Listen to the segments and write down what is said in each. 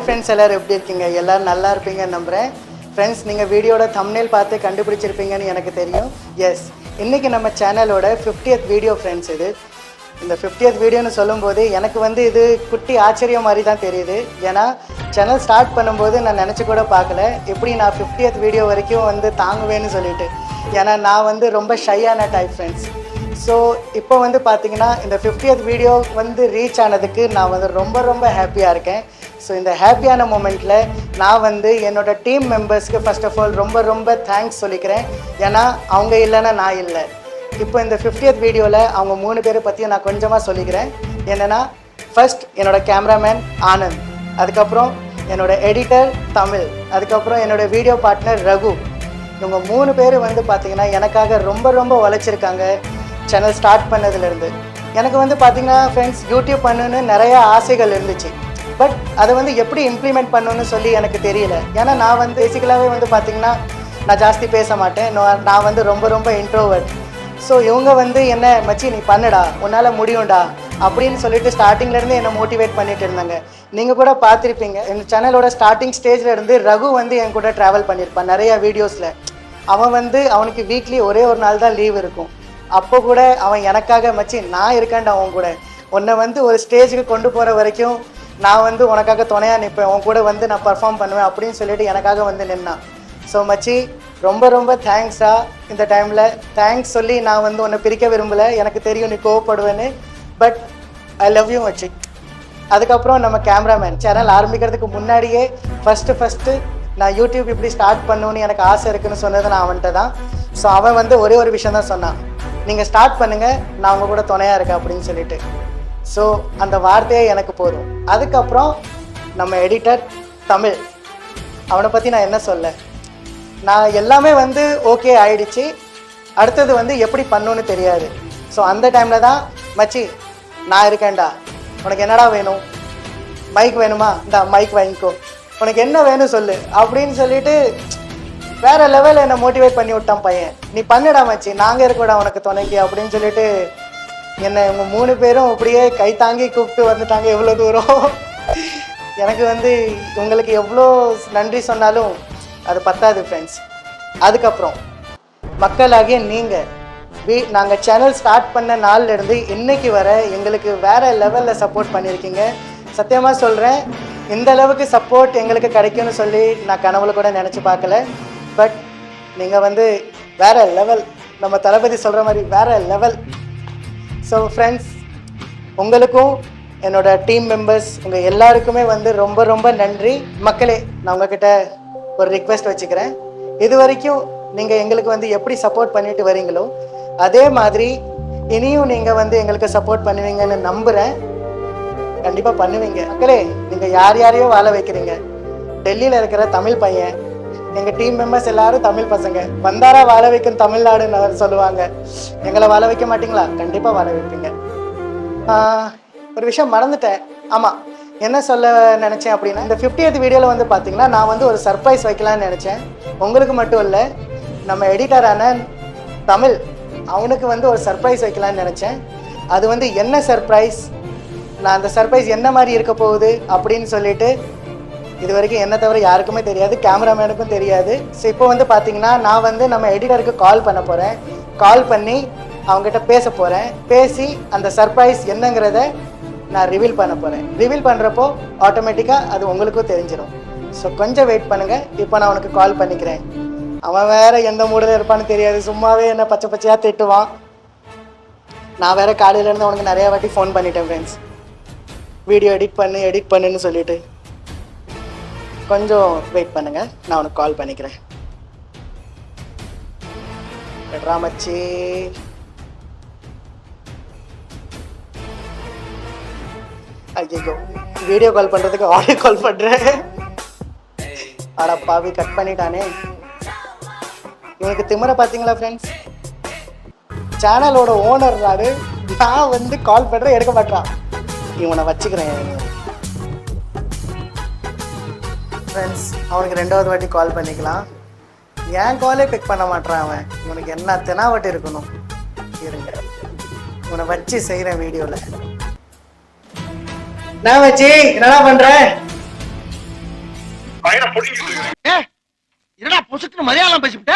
Hi friends எல்லோரும் எப்படி இருக்கீங்க? எல்லோரும் நல்லா இருப்பீங்கன்னு நம்புகிறேன் ஃப்ரெண்ட்ஸ் நீங்கள் வீடியோட தம்ப்நெயில் பார்த்து கண்டுபிடிச்சிருப்பீங்கன்னு எனக்கு தெரியும். எஸ் இன்றைக்கி நம்ம சேனலோட 50th வீடியோ ஃப்ரெண்ட்ஸ் இது. இந்த 50th வீடியோன்னு சொல்லும்போது எனக்கு வந்து இது குட்டி ஆச்சரியம் மாதிரி தான் தெரியுது. ஏன்னா சேனல் ஸ்டார்ட் பண்ணும்போது நான் நினச்சி கூட பார்க்கல. எப்படி நான் 50th வீடியோ வரைக்கும் வந்து தாங்குவேன்னு சொல்லிட்டு. ஏன்னா நான் வந்து ரொம்ப ஷையான டைப் ஃப்ரெண்ட்ஸ் ஸோ இப்போ வந்து பார்த்தீங்கன்னா இந்த 50th வீடியோ வந்து ரீச் ஆனதுக்கு நான் வந்து ரொம்ப ரொம்ப ஹாப்பியாக இருக்கேன். ஸோ இந்த ஹாப்பியான மூமெண்ட்டில் நான் வந்து என்னோட டீம் மெம்பர்ஸ்க்கு ஃபர்ஸ்ட் ஆஃப் ஆல் ரொம்ப ரொம்ப தேங்க்ஸ் சொல்லிக்கிறேன். ஏன்னா அவங்க இல்லைன்னா நான் இல்லை. இப்போ இந்த 50th வீடியோவில் அவங்க மூணு பேரை பற்றியும் நான் கொஞ்சமாக சொல்லிக்கிறேன். என்னென்னா ஃபஸ்ட் என்னோடய கேமராமேன் ஆனந்த் அதுக்கப்புறம் என்னோட எடிட்டர் தமிழ் அதுக்கப்புறம் என்னோட வீடியோ பார்ட்னர் ரகு. இவங்க மூணு பேர் வந்து பார்த்திங்கன்னா எனக்காக ரொம்ப ரொம்ப உழைச்சிருக்காங்க சேனல் ஸ்டார்ட் பண்ணதுலேருந்து எனக்கு வந்து பார்த்தீங்கன்னா ஃப்ரெண்ட்ஸ் யூடியூப் பண்ணுன்னு நிறைய ஆசைகள் இருந்துச்சு. பட் அதை வந்து எப்படி இம்ப்ளிமெண்ட் பண்ணணும்னு சொல்லி எனக்கு தெரியல. ஏன்னா நான் வந்து பேசிக்கலாகவே வந்து பார்த்தீங்கன்னா நான் ஜாஸ்தி பேச மாட்டேன். நான் நான் வந்து ரொம்ப ரொம்ப இன்ட்ரோவர்ட் ஸோ இவங்க வந்து என்ன மச்சி நீ பண்ணுடா. உன்னால் முடியும்டா. அப்படின்னு சொல்லிட்டு ஸ்டார்டிங்லேருந்து என்னை மோட்டிவேட் பண்ணிட்டு இருந்தாங்க. நீங்கள் கூட பார்த்துருப்பீங்க. என் சேனலோட ஸ்டார்டிங் ஸ்டேஜில் இருந்து ரகு வந்து என் கூட ட்ராவல் பண்ணியிருப்பான் நிறையா வீடியோஸில் அவன் வந்து அவனுக்கு வீக்லி ஒரே ஒரு நாள் தான் லீவ் இருக்கும். அப்போ கூட அவன் எனக்காக மச்சி நான் இருக்கேன்டா அவன் கூட. உன்னை வந்து ஒரு ஸ்டேஜுக்கு கொண்டு போகிற வரைக்கும் நான் வந்து உனக்காக துணையாக நிற்பேன் உன் கூட வந்து நான் பர்ஃபார்ம் பண்ணுவேன் அப்படின்னு சொல்லிட்டு எனக்காக வந்து நின்னான் ஸோ மச்சி ரொம்ப ரொம்ப தேங்க்ஸா இந்த டைமில் தேங்க்ஸ் சொல்லி நான் வந்து உன்னை பிரிக்க விரும்பலை. எனக்கு தெரியும் நீ கோவப்படுவேன்னு. பட் ஐ லவ் யூ மச்சி. அதுக்கப்புறம் நம்ம கேமராமேன் சேனல் ஆரம்பிக்கிறதுக்கு முன்னாடியே ஃபஸ்ட்டு ஃபஸ்ட்டு நான் யூடியூப் இப்படி ஸ்டார்ட் பண்ணணும்னு எனக்கு ஆசை இருக்குன்னு சொன்னது நான் அவன்கிட்ட தான். ஸோ அவன் வந்து ஒரே ஒரு விஷயம் தான் சொன்னான். நீங்கள் ஸ்டார்ட் பண்ணுங்கள் நான் உங்கள் கூட துணையாக இருக்கேன் அப்படின்னு சொல்லிட்டு. ஸோ அந்த வார்த்தையே எனக்கு போதும். அதுக்கப்புறம் நம்ம எடிட்டர் தமிழ். அவனை பற்றி நான் என்ன சொல்ல? நான் எல்லாமே வந்து ஓகே ஆயிடுச்சு. அடுத்தது வந்து எப்படி பண்ணுன்னு தெரியாது. ஸோ அந்த டைமில் தான் மச்சி நான் இருக்கேன்டா. உனக்கு என்னடா வேணும்? மைக் வேணுமா? இந்த மைக் வாங்கிக்கோ. உனக்கு என்ன வேணும் சொல்லு. அப்படின்னு சொல்லிட்டு வேற லெவலில் என்னை மோட்டிவேட் பண்ணி விட்டான் பையன். நீ பண்ணுடா மச்சி. நாங்கள் இருக்கோடா உனக்கு துணைக்கு. அப்படின்னு சொல்லிட்டு என்னை இவங்க மூணு பேரும் அப்படியே கை தாங்கி கூப்பிட்டு வந்துட்டாங்க எவ்வளோ தூரம். எனக்கு வந்து உங்களுக்கு எவ்வளோ நன்றி சொன்னாலும் அது பத்தாது ஃப்ரெண்ட்ஸ் அதுக்கப்புறம் மக்களாகிய நீங்கள் வி நாங்கள் சேனல் ஸ்டார்ட் பண்ண நாள்லேருந்து இன்னைக்கு வர எங்களுக்கு வேற லெவலில் சப்போர்ட் பண்ணியிருக்கீங்க. சத்தியமாக சொல்கிறேன் இந்த அளவுக்கு சப்போர்ட் எங்களுக்கு கிடைக்கும்னு சொல்லி நான் கனவுல கூட நினச்சி பார்க்கல. பட் நீங்கள் வந்து வேறு லெவல் நம்ம தளபதி சொல்கிற மாதிரி வேறு லெவல் ஸோ ஃப்ரெண்ட்ஸ் உங்களுக்கும் என்னோட டீம் மெம்பர்ஸ் உங்கள் எல்லாருக்குமே வந்து ரொம்ப ரொம்ப நன்றி. மக்களே நான் உங்ககிட்ட ஒரு ரிக்வெஸ்ட் வச்சுக்கிறேன். இது வரைக்கும் நீங்கள் எங்களுக்கு வந்து எப்படி சப்போர்ட் பண்ணிட்டு வரீங்களோ அதே மாதிரி இனியும் நீங்கள் வந்து எங்களுக்கு சப்போர்ட் பண்ணுவீங்கன்னு நம்புகிறேன் கண்டிப்பாக பண்ணுவீங்க. மக்களே நீங்கள் யார் யாரையோ வாழ வைக்கிறீங்க. டெல்லியில் இருக்கிற தமிழ் பையன் எங்கள் டீம் மெம்பர்ஸ் எல்லாரும் தமிழ் பசங்க. வந்தாரா வாழ வைக்கும் தமிழ்நாடுன்னு சொல்லுவாங்க. எங்களை வாழ வைக்க மாட்டீங்களா? கண்டிப்பாக வாழ வைப்பீங்க. ஒரு விஷயம் மறந்துட்டேன். ஆமாம் என்ன சொல்ல நினச்சேன் அப்படின்னா இந்த 50th வீடியோவில் வந்து பார்த்தீங்கன்னா நான் வந்து ஒரு சர்ப்ரைஸ் வைக்கலாம்னு நினச்சேன். உங்களுக்கு மட்டும் இல்லை நம்ம எடிட்டரான தமிழ் அவனுக்கு வந்து ஒரு சர்ப்ரைஸ் வைக்கலாம்னு நினச்சேன். அது வந்து என்ன சர்ப்ரைஸ் நான் அந்த சர்ப்ரைஸ் என்ன மாதிரி இருக்க போகுது அப்படின்னு சொல்லிட்டு இது வரைக்கும் என்ன தவிர யாருக்குமே தெரியாது கேமராமேனுக்கும் தெரியாது. ஸோ இப்போ வந்து பார்த்தீங்கன்னா நான் வந்து நம்ம எடிட்டருக்கு கால் பண்ண போகிறேன் கால் பண்ணி அவங்ககிட்ட பேச போகிறேன் பேசி அந்த சர்ப்ரைஸ் என்னங்கிறத நான் ரிவீல் பண்ண போகிறேன் ரிவீல் பண்ணுறப்போ ஆட்டோமேட்டிக்காக அது உங்களுக்கும் தெரிஞ்சிடும் ஸோ கொஞ்சம் வெயிட் பண்ணுங்கள் இப்போ நான் உனக்கு கால் பண்ணிக்கிறேன். அவன் வேற எந்த மூடில் இருப்பான்னு தெரியாது. சும்மாவே என்ன பச்சை பச்சையாக திட்டுவான். நான் வேற காலையிலேருந்து உனக்கு நிறையா வாட்டி ஃபோன் பண்ணிட்டேன் ஃப்ரெண்ட்ஸ் வீடியோ எடிட் பண்ணு எடிட் பண்ணுன்னு சொல்லிட்டு. கொஞ்சம் வெயிட் பண்ணுங்க. நான் உனக்கு கால் பண்ணிக்கிறேன். ராமச்சி ஐயோ வீடியோ கால் பண்றதுக்கு ஆடியோ கால் பண்றேன். அட பாவி கட் பண்ணிட்டானே. இவனுக்கு திமிர பாத்தீங்களா ஃப்ரெண்ட்ஸ் சேனலோட ஓனர் நாடு நான் வந்து கால் பண்றேன் எடுக்க மாட்டான். இவனை வச்சுக்கிறேன். ஃப்ரெண்ட்ஸ் அவனுக்கு ரெண்டாவது வாட்டி கால் பண்ணிக்கலாம். என் காலே பிக் பண்ண மாட்டான் அவன்? இவனுக்கு என்ன தெனாவட்டு இருக்கணும்? இருங்க. இவனை வச்சு செய்கிறேன் வீடியோவில் நான் வச்சு? என்னடா இருக்கிறேன் என்னடா புசுக்கு மலையாளம் பேசிவிட்ட?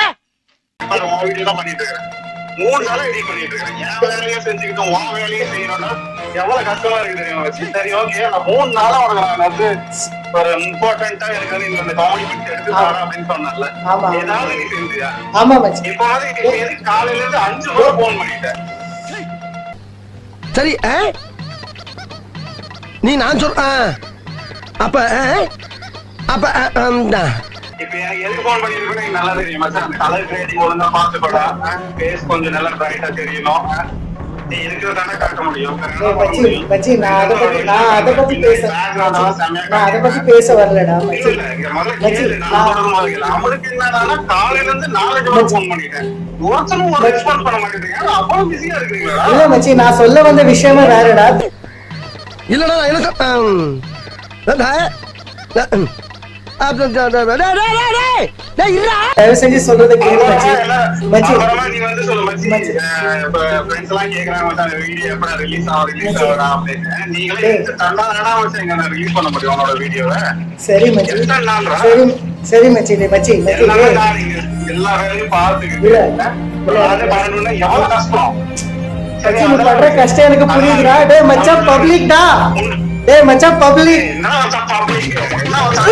மூணு நாளா எடிட் பண்ணிட்டு இருக்கேன் என் வேலையும் செஞ்சுக்கிட்டு உன் வேலையும் செய்யணும்னா எவ்வளவு கஷ்டமா இருக்கு தெரியுமா சரி ஓகே நான் மூணு நாளா உனக்கு நான் வந்து ஒரு இம்பார்ட்டன்டா எனக்கு வந்து இந்த காமெடி பிட் எடுத்து தரேன் அப்படின்னு சொன்னல ஆமா. ஏதாவது நீ செஞ்சியா ஆமா மச்சி இப்ப வந்து காலையில இருந்து அஞ்சு முறை போன் பண்ணிட்டேன் சரி ஆ? நீ நான் சொல் ஆ. அப்ப? அப்ப. இப்ப எனக்கு எதுக்கு போன் பண்ணிருக்கேன்னு எனக்கு நல்லா தெரியும் மச்சான் அந்த கலர் கிரேடிங் ஒழுங்கா பாத்துக்கோடா ஃபேஸ் கொஞ்சம் நல்லா பிரைட்டா தெரியணும்? நீ இருக்கிறதானே காட்ட முடியும் நான் அதை பத்தி நான் அதை பத்தி பேச நான் அதை பத்தி பேச வரலடா. அவனுக்கு என்னடான்னா, காலையில இருந்து நாலஞ்சு முறை phone பண்ணிட்டேன். ஒருத்தனும் ஒரு response பண்ண மாட்டேங்கிறீங்க. அவ்வளவு busy ஆ இருக்கிறீங்களா? இல்ல மச்சி நான் சொல்ல வந்த விஷயமே வேறடா இல்லடா நான் டா, டா, டா, டா, டா, டா, டா. தயவு செஞ்சு சொல்றத கேளு மச்சி. சரி. மச்சி? சரி சரி மச்சி மச்சி மச்சி எவ்வளவு கஷ்டம்? எனக்கு புரியுதுடா. டேய் மச்சான் பப்ளிக் டா? டேய் மச்சான் பப்ளிக் என்ன மச்சான் public? என்ன மச்சான்?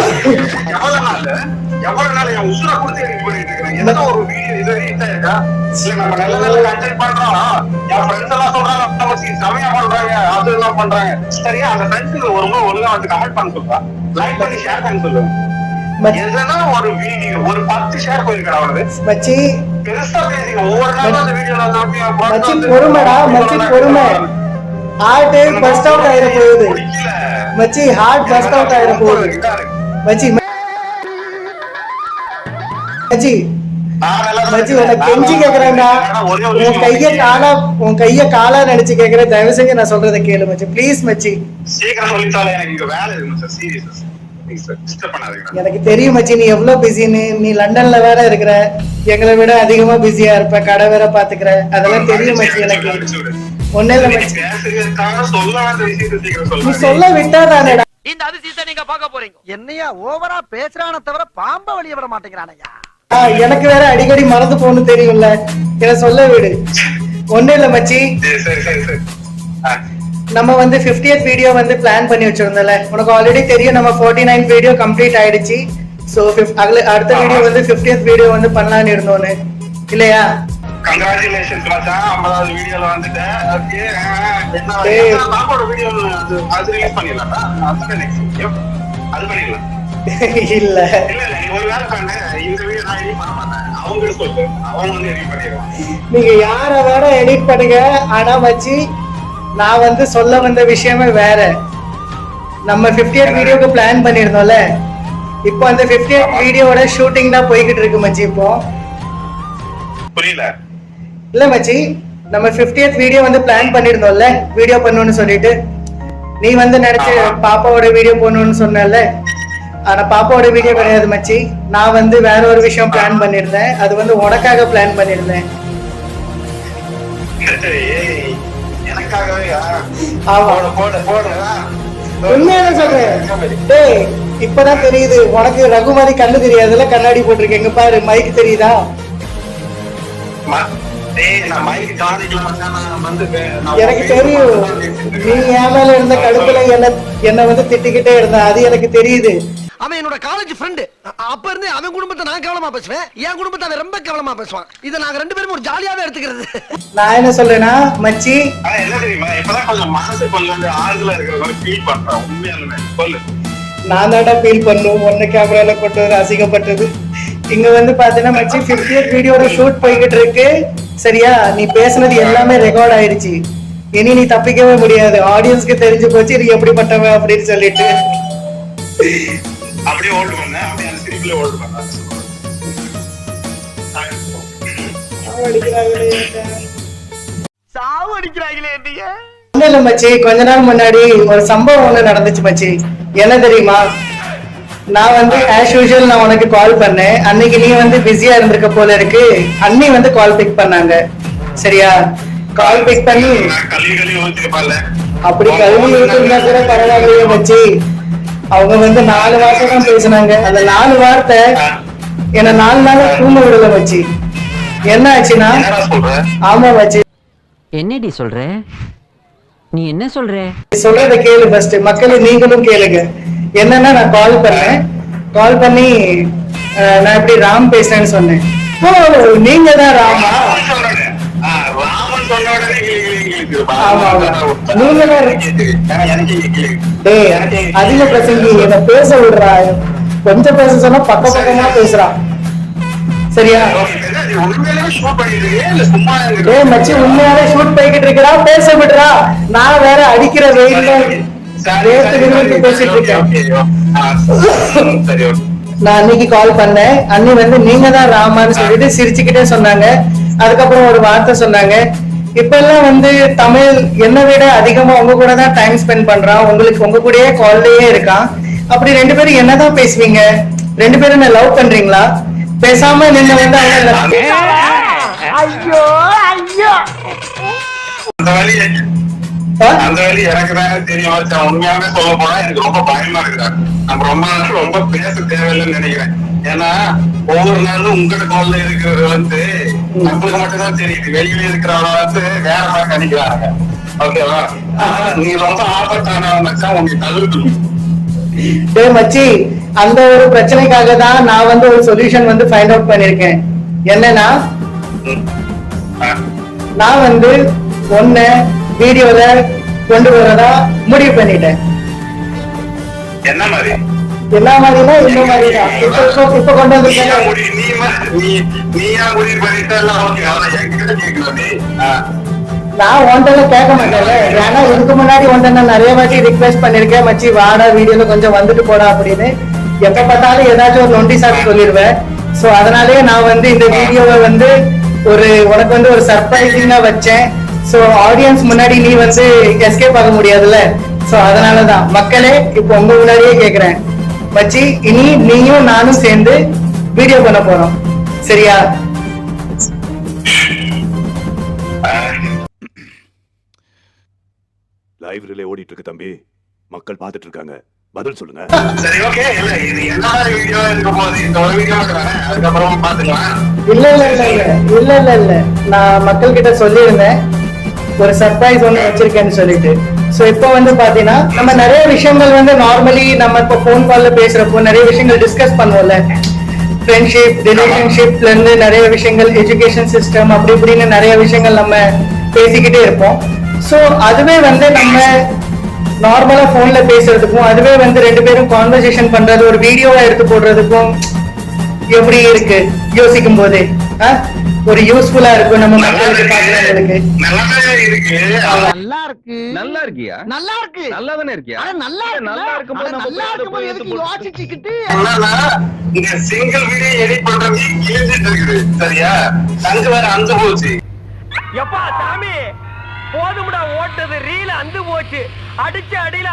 எவ்வளவு நாளு? எவ்வளவு நாள் என் உசுரை கொடுத்து edit பண்ணிட்டு இருக்கிறேன்? எதனா ஒரு video இது ஆயிருக்கா? இல்ல, நம்ம நல்ல நல்ல content பண்றோம். என் friends எல்லாம் சொல்றாங்க, "அண்ணா மச்சி, செமையா பண்றாங்க, அது எல்லாம் பண்றாங்க." சரியா, அந்த friends க்கு ஒரு முறை ஒழுங்கா வந்து comment பண்ண சொல்றா. Like பண்ணி share பண்ண சொல்லு. மச்சி எதனா ஒரு video, ஒரு பத்து share போயிருக்கா அவனுக்கு. மச்சி பெருசா பேசுங்க. ஒவ்வொரு நாளும் அந்த video ல வந்து அப்படியே மச்சி வந்து- பொறுமைடா மச்சி பொறுமை ஹார்ட் பஸ்ட் அவுட் ஆயிட போகுது. மச்சி ஹார்ட் பஸ்ட் அவுட் ஆயிட போகுது. மச்சி மச்சி மச்சி உனக்கு கெஞ்சி கேக்குறேன்டா. உன் கைய காலா உன் கைய காலா நினைச்சு கேக்குறேன். தயவு செஞ்சு நான் சொல்றத கேளு மச்சி. ப்ளீஸ் மச்சி. எனக்கு தெரியும் மச்சி நீ எவ்வளவு பிஸின்னு நீ லண்டன்ல வேற இருக்கிற. எங்களை விட அதிகமா பிஸியா இருப்ப. கடை வேற பாத்துக்கிற. அதெல்லாம் தெரியும் மச்சி எனக்கு. ஒண்ணே இல்ல சொல்ல வேண்டிய விஷயத்தை சீக்கிரம் நீ சொல்லுங்க சொல்ல விட்டா தானேடா இந்த அதிசயத்தை நீங்க பார்க்க போறீங்க. என்னையா ஓவரா பேசுறான தவிர பாம்ப வெளிய விட மாட்டேங்கிறானயா? எனக்கு வேற அடிக்கடி மறந்து போகணும் தெரியும்ல. என்ன சொல்ல விடு. ஒண்ணு இல்ல மச்சி. சரி சரி சரி சரி. ஆ, நம்ம வந்து 50th வீடியோ வந்து பிளான் பண்ணி வச்சிருந்தோம்ல. உனக்கு ஆல்ரெடி தெரியும் நம்ம 49 நைன் வீடியோ கம்ப்ளீட் ஆயிடுச்சு ஸோ அடுத்த வீடியோ வந்து 50th வீடியோ வந்து பண்ணலாம்னு இருந்தோன்னு இல்லையா? கங்க்ராச்சுலேஷன்ஸ் மச்சான். ஐம்பதாவது வீடியோல வந்துட்டேன். ஓகே. என்ன பாப்போட வீடியோ அது ரிலீஸ் பண்ணிடலாம்? அதுதான் நெக்ஸ்ட் வீடியோ அது பண்ணிடலாம். இல்ல. இல்ல நீ ஒரு வேலை பண்ணு. இந்த வீடியோ நான் எடிட் பண்ண மாட்டேன். அவங்க சொல்லு. அவங்க வந்து எடிட் பண்ணிடுவான் நீங்க யார வேற எடிட் பண்ணுங்க. ஆனா மச்சி நான் வந்து சொல்ல வந்த விஷயமே வேற. நம்ம 50th வீடியோக்கு பிளான் பண்ணிருந்தோம்ல இப்போ அந்த 50th வீடியோவோட ஷூட்டிங் தான் போய்கிட்டு இருக்கு மச்சி இப்போ. புரியல. இல்ல மச்சி நம்ம 50th வீடியோ வந்து பிளான் பண்ணிருந்தோம்ல வீடியோ பண்ணணும்னு சொல்லிட்டு. நீ வந்து நினைச்சு. பாப்பாவோட வீடியோ போடணும்னு சொன்னல ஆனா பாப்பாவோட வீடியோ கிடையாது மச்சி. நான் வந்து வேற ஒரு விஷயம் பிளான் பண்ணிருந்தேன். அது வந்து உனக்காக பிளான் பண்ணிருந்தேன். உண்மையான சொல்றேன். டேய் இப்பதான் தெரியுது. உனக்கு ரகு மாதிரி கண்ணு தெரியாதுல கண்ணாடி போட்டிருக்க எங்க பாரு மைக் தெரியுதா? எனக்கு தெரியும். நீ என் மேல இருந்த கடுப்புல என்ன என்ன வந்து திட்டிக்கிட்டே இருந்த. அது எனக்கு தெரியுது. அவன் என்னோட காலேஜ் ஃப்ரெண்டு அப்ப இருந்து அவன் குடும்பத்தை நான் கவனமா பேசுவேன். என் குடும்பத்தை அவன் ரொம்ப கவனமா பேசுவான். இதை நாங்க ரெண்டு பேரும் ஒரு ஜாலியாவே எடுத்துக்கிறது. நான் என்ன சொல்றேன்னா மச்சி. ஆனா என்ன தெரியுமா? இப்பதான் கொஞ்சம் மனசு கொஞ்சம் வந்து ஆறுதலா இருக்கிற மாதிரி ஃபீல் பண்றேன். உண்மையாலுமே. சொல்லு. நான் தான்டா ஃபீல் பண்ணும். ஒன்னு கேமரால கொண்டு வந்து அசிங்கப்பட்டது இங்க வந்து பாத்தீங்கன்னா மச்சி 50th வீடியோட ஷூட் போய்கிட்டு இருக்கு. சரியா? நீ பேசுனது எல்லாமே ரெக்கார்ட் ஆயிடுச்சு. இனி நீ தப்பிக்கவே முடியாது. ஆடியன்ஸ்க்கு தெரிஞ்சு போச்சு நீ எப்படிப்பட்டவன் அப்படின்னு சொல்லிட்டு. அப்படியே ஓல்டு பண்ணேன் அப்படியே அந்த சிரிப்புல ஓல்டு பண்ணேன் சாவு அடிக்கிறாங்களே இல்ல மச்சி கொஞ்ச நாள் முன்னாடி ஒரு சம்பவம் ஒண்ணு நடந்துச்சு மச்சி. என்ன தெரியுமா? நான் வந்து ஆஸ் யூஷுவல் நான் உனக்கு கால் பண்ணேன். அன்னைக்கு நீ வந்து பிஸியா இருந்திருக்க போல இருக்கு. அண்ணி வந்து கால் பிக் பண்ணாங்க. சரியா? கால் பிக் பண்ணி அப்படி கல்வி ஊத்துனா கூட பரவாயில்லையே மச்சி. அவங்க வந்து நாலு வார்த்தை தான் பேசுனாங்க. அந்த நாலு வார்த்தை என்ன நாலு நாளா தூங்க விடல வச்சு என்ன ஆச்சுன்னா? ஆமா வச்சு என்னடி சொல்ற? நீ என்ன சொல்ற? சொல்றத கேளு ஃபர்ஸ்ட் மக்களே நீங்களும் கேளுங்க. என்னன்னா நான் கால் பண்ணேன். கால் பண்ணி நான் இப்படி ராம் பேசுறேன்னு சொன்னேன். ஓ நீங்க தான் ராமா ராமன் எனக்கு டேய் அதிக பிரசங்கி என்ன பேச விடுறா. கொஞ்சம் பேச சொன்னா பக்க பக்கமா பேசுறான் சரியா? நீ டேய் மச்சி உண்மையாவே ஷூட் போய்கிட்டு இருக்கிறா பேச விடுறா. நான் வேற அடிக்கிற வெயில்ல நான் அன்னைக்கு கால் பண்ணேன். அண்ணி வந்து நீங்க தான் ராமான்னு சொல்லிட்டு சிரிச்சுக்கிட்டே சொன்னாங்க. அதுக்கப்புறம் ஒரு வார்த்தை சொன்னாங்க. இப்ப எல்லாம் வந்து தமிழ் என்னை விட அதிகமா உங்க கூட தான் டைம் ஸ்பெண்ட் பண்றான். உங்களுக்கு உங்க கூடயே கால்லயே இருக்கான். அப்படி ரெண்டு பேரும் என்னதான் பேசுவீங்க? ரெண்டு பேரும் என்ன லவ் பண்றீங்களா? பேசாம நீங்க வந்து அவங்க அந்த வழி எனக்கு தான் தெரியும். உண்மையாவே சொல்ல போனா எனக்கு ரொம்ப பயமா இருக்குடா நம்ம ரொம்ப நாள் ரொம்ப பேச தேவையில்லைன்னு நினைக்கிறேன். ஏன்னா ஒவ்வொரு நாளும் உங்கட கால்ல இருக்கிறது வந்து நம்மளுக்கு மட்டும் தான் தெரியுது. வெளியில இருக்கிறவங்க வந்து வேற மாதிரி நினைக்கிறாங்க. ஓகேவா? நீ ரொம்ப ஆபத்தான மச்சான் உங்களுக்கு தள்ளுக்கணும் டேய் மச்சி அந்த ஒரு பிரச்சனைக்காக தான் நான் வந்து ஒரு சொல்யூஷன் வந்து ஃபைண்ட் அவுட் பண்ணிருக்கேன் என்னன்னா நான் வந்து ஒன்ன வீடியோல கொண்டு வரதா முடிவு பண்ணிட்டேன். என்ன மாதிரி? என்ன மாதிரினா இந்த மாதிரி தான் இப்ப கொண்டு வந்திருக்கேன். நான் ஒன்றில் கேட்க மாட்டேன்ல ஏன்னா இதுக்கு முன்னாடி ஒன்றை நான் நிறைய வாட்டி ரிக்வெஸ்ட் பண்ணிருக்கேன். மச்சி வாடா வீடியோல கொஞ்சம் வந்துட்டு போடா அப்படின்னு. எப்ப பார்த்தாலும் ஏதாச்சும் ஒரு நொண்டி சொல்லிடுவேன். சோ அதனாலேயே நான் வந்து இந்த வீடியோவை வந்து ஒரு உனக்கு வந்து ஒரு சர்ப்ரைசிங்கா வச்சேன். சோ ஆடியன்ஸ் முன்னாடி நீ வந்து எஸ்கேப் ஆக முடியாதுல்ல? சோ அதனாலதான். மக்களே இப்போ உங்க முன்னாடியே கேக்குறேன். மச்சி இனி நீயும் நானும் சேர்ந்து வீடியோ பண்ண போறோம். சரியா? லைவ் ரிலே ஓடிட்டு இருக்கு தம்பி. மக்கள் பார்த்துட்டு இருக்காங்க பதில் சொல்லுங்க. சரி ஓகே இல்ல இது என்ன வீடியோ இருக்க போகுது இந்த ஒரு வீடியோ தானே? அதுக்கப்புறம் பாத்துக்கலாம் இல்ல இல்ல இல்ல இல்ல. இல்ல இல்ல இல்ல. நான் மக்கள் கிட்ட சொல்லியிருந்தேன். ஒரு சர்ப்ரைஸ் ஒன்று வச்சிருக்கேன்னு சொல்லிட்டு. சோ இப்போ வந்து பார்த்தீங்கன்னா நம்ம நிறைய விஷயங்கள் வந்து நார்மலி நம்ம இப்போ ஃபோன் காலில் பேசுறப்போ நிறைய விஷயங்கள் டிஸ்கஸ் பண்ணுவோம்ல. ஃப்ரெண்ட்ஷிப் ரிலேஷன்ஷிப்ல இருந்து நிறைய விஷயங்கள் எஜுகேஷன் சிஸ்டம் அப்படி இப்படின்னு நிறைய விஷயங்கள் நம்ம பேசிக்கிட்டே இருப்போம். சோ அதுவே வந்து நம்ம நார்மலா ஃபோனில் பேசுறதுக்கும் அதுவே வந்து ரெண்டு பேரும் கான்வர்சேஷன் பண்றது ஒரு வீடியோவா எடுத்து போடுறதுக்கும் எப்படி இருக்கு? யோசிக்கும் போதே ஆ? ஒரு யூஸ்ஃபுல்லா இருக்கும் நம்ம மக்களுக்கு பாக்குறவங்களுக்கு நல்லா இருக்கு. நல்லா இருக்கியா? நல்லா இருக்கு. நல்லா தானே இருக்கியா? அட நல்லா இருக்கு நல்லா இருக்கும்போது நல்லா இருக்கும்போது எதுக்கு யோசிச்சுக்கிட்டு இந்த சிங்கிள் வீடியோ எடிட் பண்றது கிழிஞ்சிட்டு இருக்குது சரியா? தங்கு வேற அஞ்சு போச்சு. எப்பா சாமி? போதும்டா ஓட்டது. ரீல அந்து போச்சு. அடிச்ச அடியில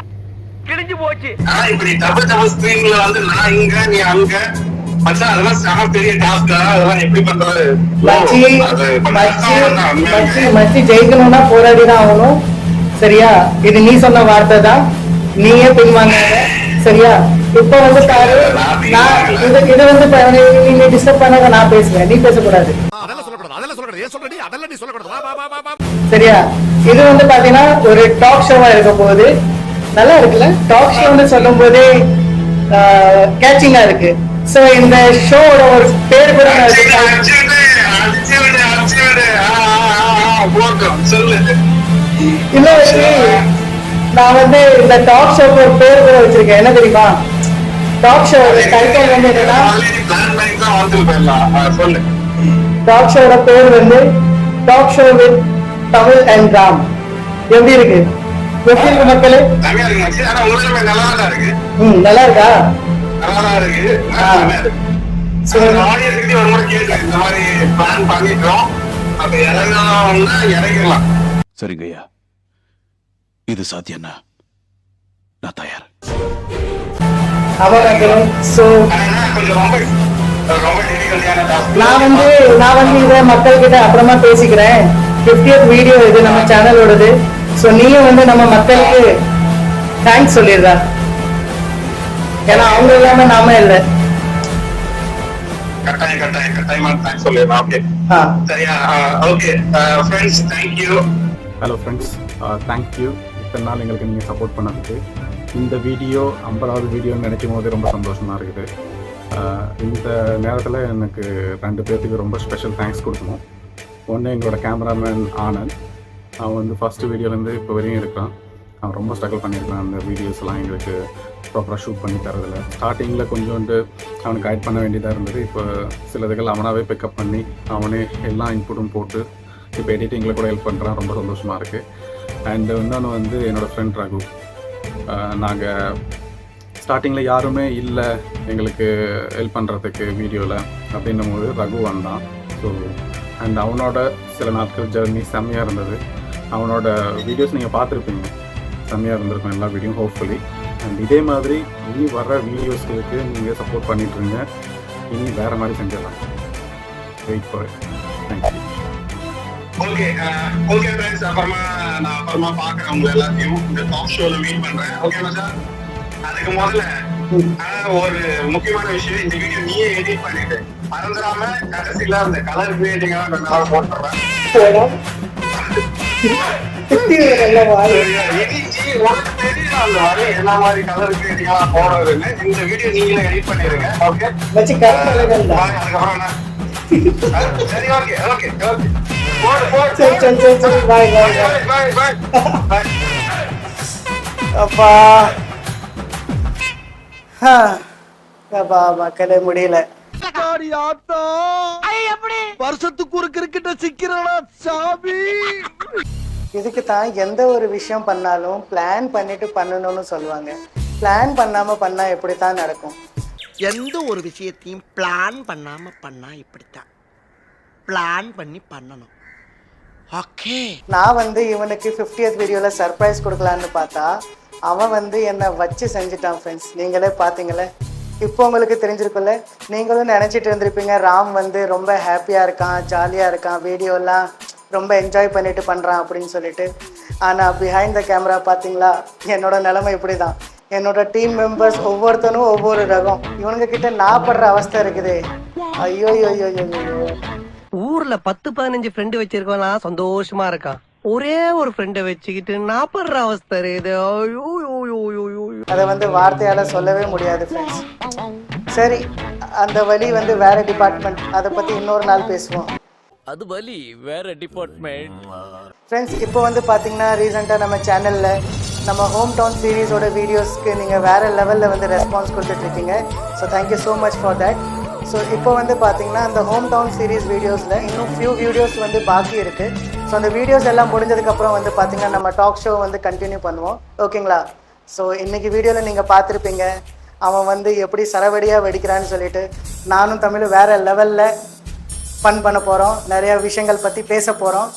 கிழிஞ்சு போச்சு. ஆனா இப்படி டபுள் டபுள் ஸ்கிரீன்ல வந்து நான் இங்க நீ அங்க மச்சான் அதெல்லாம் செம பெரிய டாஸ்க் அதெல்லாம் எப்படி பண்றது? மச்சி மச்சி ஜெயிக்கணும்னா போராடி தான் ஆகணும். சரியா? இது நீ சொன்ன வார்த்தை தான். நீயே பின்வாங்காத. சரியா? இப்ப வந்து பாரு நான் இது இது வந்து இப்ப நீ- டிஸ்டர்ப் பண்ணாத நான் பேசுவேன். நீ பேசக்கூடாது. அதெல்லாம் சொல்லக்கூடாது அதெல்லாம் சொல்லக்கூடாது. ஏன் சொல்ற நீ அதெல்லாம் நீ சொல்லக்கூடாது. வா வா வா வா. வா சரியா? இது வந்து பாத்தீங்கன்னா ஒரு டாக் ஷோவா இருக்க போகுது. நல்லா இருக்குல்ல? டாக் ஷோன்னு சொல்லும் போதே கேச்சிங்கா இருக்கு. சோ இந்த ஷோவோட ஒரு பேர் கூட வச்சு நான் வந்து இந்த டாக் ஷோக்கு ஒரு பேர் கூட வச்சிருக்கேன். என்ன தெரியுமா? டாக் ஷோ டைட்டில் வந்து என்னன்னா டாக் ஷோட பேர் வந்து talk show with Tamil and Ram. எப்படி இருக்கு? எப்படி இருக்கு மக்களே? நல்லா இருக்கா? இருக்கு ஒரு முறை இந்த மாதிரி பண்ணிட்டோம். அப்ப இறங்கிடலாம். சரிங்க ஐயா இது சாத்தியம்னா நான் தயார் நான் வந்து நான் வந்து இதை மக்கள் கிட்ட அப்புறமா பேசிக்கிறேன் 50th வீடியோ இது நம்ம சேனலோடது ஸோ நீயும் வந்து நம்ம மக்களுக்கு தேங்க்ஸ் சொல்லிடுறா ஏன்னா அவங்க இல்லாம நாம இல்லை. கட்டாயம் கட்டாயம் கட்டாயமா தேங்க்ஸ் சொல்லிடலாம் ஓகே ஆ. சரியா? Okay friends thank you hello friends thank you இத்தனை நாள் எங்களுக்கு நீங்கள் சப்போர்ட் பண்ணதுக்கு. இந்த வீடியோ ஐம்பதாவது வீடியோன்னு நினைக்கும் போது ரொம்ப சந்தோஷமாக இருக்குது. இந்த நேரத்தில் எனக்கு ரெண்டு பேர்த்துக்கு ரொம்ப ஸ்பெஷல் தேங்க்ஸ் கொடுக்கணும். ஒன்று எங்களோட கேமராமேன் ஆனந்த். அவன் வந்து ஃபஸ்ட்டு வீடியோலேருந்து இப்போ வரையும் இருக்கான். அவன் ரொம்ப ஸ்ட்ரகிள் பண்ணியிருக்கான் அந்த வீடியோஸ்லாம் எங்களுக்கு ப்ராப்பராக ஷூட் பண்ணி தரதில்ல ஸ்டார்டிங்கில் கொஞ்சோண்டு அவனுக்கு கைட் பண்ண வேண்டியதாக இருந்தது. இப்போ சிலதுகள் அவனாகவே பிக்கப் பண்ணி அவனே எல்லா இன்புட்டும் போட்டு இப்போ எடிட்டிங்கில் கூட ஹெல்ப் பண்ணுறான் ரொம்ப சந்தோஷமாக இருக்குது அண்ட் இன்னொன்று வந்து என்னோடய ஃப்ரெண்ட் ரகு. நாங்கள் ஸ்டார்டிங்கில் யாருமே இல்லை எங்களுக்கு ஹெல்ப் பண்ணுறதுக்கு வீடியோவில் அப்படின்னும் போது ரகு வந்தான். ஸோ அண்ட் அவனோட சில நாட்கள் ஜேர்னி செம்மையாக இருந்தது. அவனோட வீடியோஸ் நீங்கள் பார்த்துருப்பீங்க. செம்மையாக இருந்திருக்கும் எல்லா வீடியோ ஹோப்ஃபுல்லி அண்ட் இதே மாதிரி இனி வர்ற வீடியோஸ்களுக்கு நீங்கள் சப்போர்ட் பண்ணிட்டுருங்க. இனி வேறு மாதிரி செஞ்சிடலாம். Wait for thank you okay okay friends அப்புறமா நான் அப்புறமா பாக்குறேன் உங்க எல்லாத்தையும். இந்த டாப் ஷோல மீட் பண்றேன். ஓகேவா சார் அதுக்கு முதல்ல ஒரு முக்கியமான விஷயம் இந்த வீடியோ நீயே எடிட் பண்ணிட்டு மறந்துடாம கடைசியில அந்த கலர் கிரியேட்டிங் கொஞ்ச நாள் போட்டுறேன் edit உனக்கு அந்த என்ன மாதிரி கலர் போடுறதுன்னு இந்த வீடியோ நீங்களே எடிட் பண்ணிருங்க. ஓகே அதுக்கப்புறம் என்ன? அஹ், சரி ஓகே ஓகே ஓகே போடு போடு சரி சரி சரி சரி. பாய் பாய் பாய் பாய் பாய் பாய் அப்பா. ஆ. அப்பா மக்களே முடியல. வருஷத்துக்கு ஒரு கிரிக்கெட்ட சிக்கிறடா சாமி? இதுக்கு தான் எந்த ஒரு விஷயம் பண்ணாலும் பிளான் பண்ணிட்டு பண்ணணும்னு சொல்லுவாங்க. பிளான் பண்ணாம பண்ணா எப்படி தான் நடக்கும்? எந்த ஒரு விஷயத்தையும் பிளான் பண்ணாம பண்ணா இப்படித்தான். பிளான் பண்ணி பண்ணணும். ஓகே நான் வந்து இவனுக்கு 50th வீடியோவில் சர்ப்ரைஸ் கொடுக்கலான்னு பார்த்தா அவன் வந்து என்னை வச்சு செஞ்சுட்டான் ஃப்ரெண்ட்ஸ் நீங்களே பார்த்தீங்களே? இப்போ உங்களுக்கு தெரிஞ்சிருக்குல்ல நீங்களும் நினச்சிட்டு இருந்திருப்பீங்க ராம் வந்து ரொம்ப ஹாப்பியாக இருக்கான் ஜாலியாக இருக்கான் வீடியோலாம் ரொம்ப என்ஜாய் பண்ணிட்டு பண்ணுறான் அப்படின்னு சொல்லிட்டு. ஆனால் பிஹைண்ட் த கேமரா பார்த்தீங்களா என்னோட நிலைமை இப்படி தான் என்னோட டீம் மெம்பர்ஸ் ஒவ்வொருத்தனும் ஒவ்வொரு ரகம். இவனுங்க கிட்ட நான் படுற அவஸ்தை இருக்குது. ஐயோ ஐயோ ஐயோ ஊர்ல பத்து பதினஞ்சு ஃப்ரெண்டு வச்சிருக்கவனா சந்தோஷமா இருக்கான். ஒரே ஒரு ஃப்ரெண்டை வச்சுக்கிட்டு நான் படுற அவஸ்தை ஐயோ. அதை வந்து வார்த்தையால சொல்லவே முடியாது ஃப்ரெண்ட்ஸ் சரி அந்த வழி வந்து வேற டிபார்ட்மெண்ட் அதை பத்தி இன்னொரு நாள் பேசுவோம். அது வலி வேற டிபார்ட்மெண்ட் ஃப்ரெண்ட்ஸ் இப்போ வந்து பார்த்தீங்கன்னா ரீசெண்டாக நம்ம சேனலில் நம்ம ஹோம் டவுன் சீரீஸோட வீடியோஸ்க்கு நீங்கள் வேறு லெவலில் வந்து response கொடுத்துட்ருக்கீங்க. So thank you so much for that so இப்போ வந்து பார்த்தீங்கன்னா அந்த ஹோம் டவுன் சீரீஸ் வீடியோஸில் இன்னும் ஃபியூ வீடியோஸ் வந்து பாக்கி இருக்குது ஸோ அந்த வீடியோஸ் எல்லாம் முடிஞ்சதுக்கப்புறம் வந்து பார்த்தீங்கன்னா நம்ம டாக் ஷோ வந்து கண்டினியூ பண்ணுவோம். ஓகேங்களா ஸோ இன்னைக்கு வீடியோவில் நீங்கள் பார்த்துருப்பீங்க அவன் வந்து எப்படி சரவடியாக வெடிக்கிறான்னு சொல்லிட்டு நானும் தமிழும் வேறு லெவலில் ஃபன் பண்ண போகிறோம் நிறைய விஷயங்கள் பற்றி பேச போகிறோம்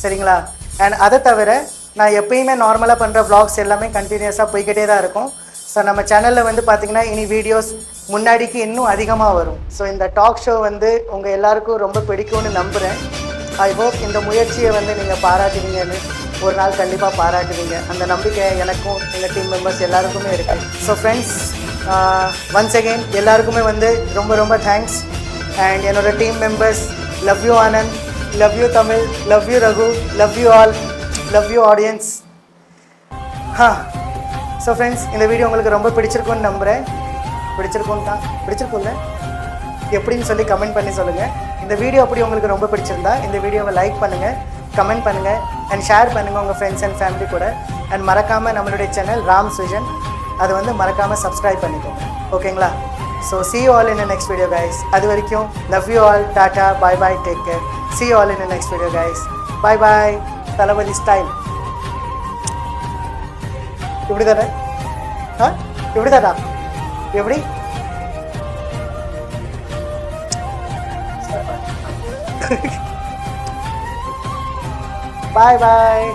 சரிங்களா? அண்ட் அதை தவிர நான் எப்பயுமே நார்மலாக பண்ணுற வ்ளாக்ஸ் எல்லாமே கண்டினியூஸாக போய்கிட்டே தான் இருக்கும். ஸோ நம்ம சேனலில் வந்து பார்த்திங்கன்னா இனி வீடியோஸ் முன்னாடிக்கு இன்னும் அதிகமாக வரும். ஸோ இந்த டாக் ஷோ வந்து உங்கள் எல்லாருக்கும் ரொம்ப பிடிக்கும்னு நம்புகிறேன் ஐ ஹோப் இந்த முயற்சியை வந்து நீங்கள் பாராட்டுவீங்கன்னு ஒரு நாள் கண்டிப்பாக பாராட்டுவீங்க. அந்த நம்பிக்கை எனக்கும் எங்கள் டீம் மெம்பர்ஸ் எல்லாருக்குமே இருக்குது ஸோ ஃப்ரெண்ட்ஸ் ஒன்ஸ் அகெயின் எல்லாருக்குமே வந்து ரொம்ப ரொம்ப தேங்க்ஸ் அண்ட் என்னோட team members love you Anand love you Tamil love you Raghu love you all love you audience ஹா ஸோ ஃப்ரெண்ட்ஸ் இந்த வீடியோ உங்களுக்கு ரொம்ப பிடிச்சிருக்கும்னு நம்புகிறேன் பிடிச்சிருக்கும் தான். பிடிச்சிருக்கும்ல? எப்படின்னு சொல்லி கமெண்ட் பண்ணி சொல்லுங்கள் இந்த வீடியோ அப்படி உங்களுக்கு ரொம்ப பிடிச்சிருந்தா இந்த வீடியோவை லைக் பண்ணுங்கள் கமெண்ட் பண்ணுங்கள் அண்ட் ஷேர் பண்ணுங்கள் உங்கள் ஃப்ரெண்ட்ஸ் அண்ட் ஃபேமிலி கூட. அண்ட் மறக்காமல் நம்மளுடைய சேனல் ராம் சுஜன். அதை வந்து மறக்காமல் சப்ஸ்கிரைப் பண்ணிக்கோங்க. ஓகேங்களா so see you all in the next video guys. அது வரைக்கும் love you all tata bye bye take care see you all in the next video guys. Bye bye Thalapathy style இப்படி தானே ஆ இப்படி தானா எப்படி பாய் பாய்